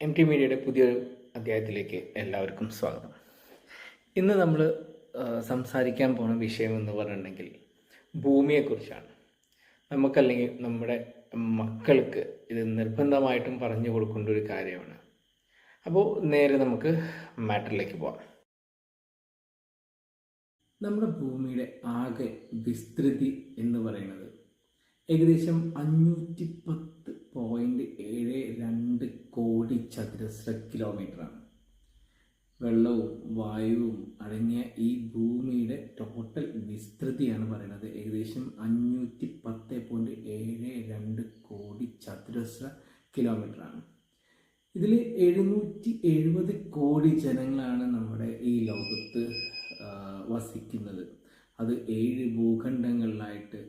M T മീഡിയയുടെ പുതിയൊരു അധ്യായത്തിലേക്ക് എല്ലാവർക്കും സ്വാഗതം. ഇന്ന് നമ്മൾ സംസാരിക്കാൻ പോകുന്ന വിഷയം എന്ന് പറഞ്ഞിട്ടുണ്ടെങ്കിൽ ഭൂമിയെക്കുറിച്ചാണ്. നമുക്കല്ലെങ്കിൽ നമ്മുടെ മക്കൾക്ക് ഇത് നിർബന്ധമായിട്ടും പറഞ്ഞു കൊടുക്കേണ്ട ഒരു കാര്യമാണ്. അപ്പോൾ നേരെ നമുക്ക് മാറ്ററിലേക്ക് പോകാം നമ്മുടെ ഭൂമിയുടെ ആകെ വിസ്തൃതി എന്ന് പറയുന്നത് ഏകദേശം അഞ്ഞൂറ്റി പത്ത് പോയിന്റ് ഏഴ് രണ്ട് കോടി ചതുരശ്ര കിലോമീറ്ററാണ് വെള്ളവും വായുവും അടങ്ങിയ ഈ ഭൂമിയുടെ ടോട്ടൽ വിസ്തൃതിയാണ് പറയുന്നത്. ഏകദേശം അഞ്ഞൂറ്റി പത്ത് പോയിന്റ് ഏഴ് രണ്ട് കോടി ചതുരശ്ര കിലോമീറ്ററാണ് ഇതിൽ എഴുന്നൂറ്റി എഴുപത് കോടി ജനങ്ങളാണ് നമ്മുടെ ഈ ലോകത്ത് വസിക്കുന്നത്. അത് ഏഴ് ഭൂഖണ്ഡങ്ങളിലായിട്ട്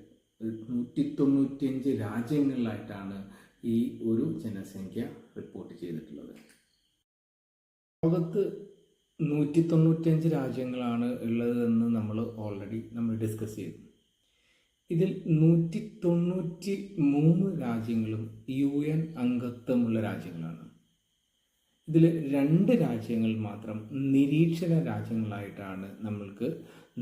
നൂറ്റി തൊണ്ണൂറ്റിയഞ്ച് രാജ്യങ്ങളിലായിട്ടാണ് ഈ ഒരു ജനസംഖ്യ റിപ്പോർട്ട് ലോകത്ത് നൂറ്റി തൊണ്ണൂറ്റിയഞ്ച് രാജ്യങ്ങളാണ് ഉള്ളതെന്ന് നമ്മൾ ഓൾറെഡി നമ്മൾ ഡിസ്കസ് ചെയ്തു. ഇതിൽ നൂറ്റി തൊണ്ണൂറ്റി മൂന്ന് രാജ്യങ്ങളും യു എൻ അംഗത്വമുള്ള രാജ്യങ്ങളാണ്. ഇതിൽ രണ്ട് രാജ്യങ്ങൾ മാത്രം നിരീക്ഷണ രാജ്യങ്ങളായിട്ടാണ് നമ്മൾക്ക്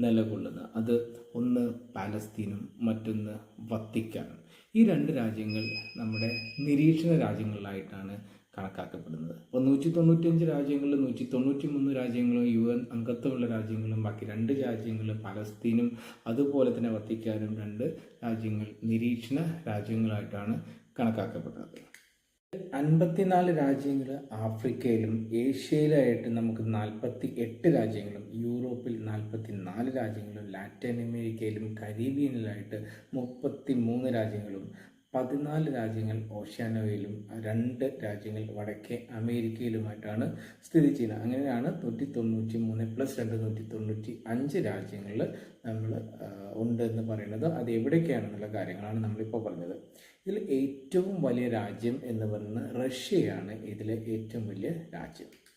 നിലകൊള്ളുന്നത്. അത് ഒന്ന് പാലസ്തീനും മറ്റൊന്ന് വത്തിക്കാനും. ഈ രണ്ട് രാജ്യങ്ങൾ നമ്മുടെ നിരീക്ഷണ രാജ്യങ്ങളിലായിട്ടാണ് കണക്കാക്കപ്പെടുന്നത്. അപ്പോൾ നൂറ്റി തൊണ്ണൂറ്റഞ്ച് രാജ്യങ്ങളിലും നൂറ്റി തൊണ്ണൂറ്റി മൂന്ന് രാജ്യങ്ങളും യു എൻ അംഗത്വമുള്ള രാജ്യങ്ങളും ബാക്കി രണ്ട് രാജ്യങ്ങൾ പലസ്തീനും അതുപോലെ തന്നെ വത്തിക്കാനും രണ്ട് രാജ്യങ്ങൾ നിരീക്ഷണ രാജ്യങ്ങളായിട്ടാണ് കണക്കാക്കപ്പെടുന്നത്. അൻപത്തിനാല് രാജ്യങ്ങൾ ആഫ്രിക്കയിലും ഏഷ്യയിലായിട്ട് നമുക്ക് നാൽപ്പത്തി എട്ട് രാജ്യങ്ങളും യൂറോപ്പിൽ നാൽപ്പത്തി നാല് രാജ്യങ്ങളും ലാറ്റിൻ അമേരിക്കയിലും കരീബിയനിലായിട്ട് മുപ്പത്തി മൂന്ന് രാജ്യങ്ങളും പതിനാല് രാജ്യങ്ങൾ ഓഷ്യാനോയിലും രണ്ട് രാജ്യങ്ങൾ വടക്കേ അമേരിക്കയിലുമായിട്ടാണ് സ്ഥിതി ചെയ്യുന്നത്. അങ്ങനെയാണ് നൂറ്റി തൊണ്ണൂറ്റി മൂന്ന് പ്ലസ് രണ്ട് നൂറ്റി തൊണ്ണൂറ്റി അഞ്ച് രാജ്യങ്ങളിൽ നമ്മൾ ഉണ്ട് എന്ന് പറയുന്നത്. അത് എവിടേക്കാണെന്നുള്ള കാര്യങ്ങളാണ് നമ്മളിപ്പോൾ പറഞ്ഞത്. ഇതിൽ ഏറ്റവും വലിയ രാജ്യം എന്ന് പറയുന്നത് റഷ്യയാണ്. ഇതിലെ ഏറ്റവും വലിയ രാജ്യം.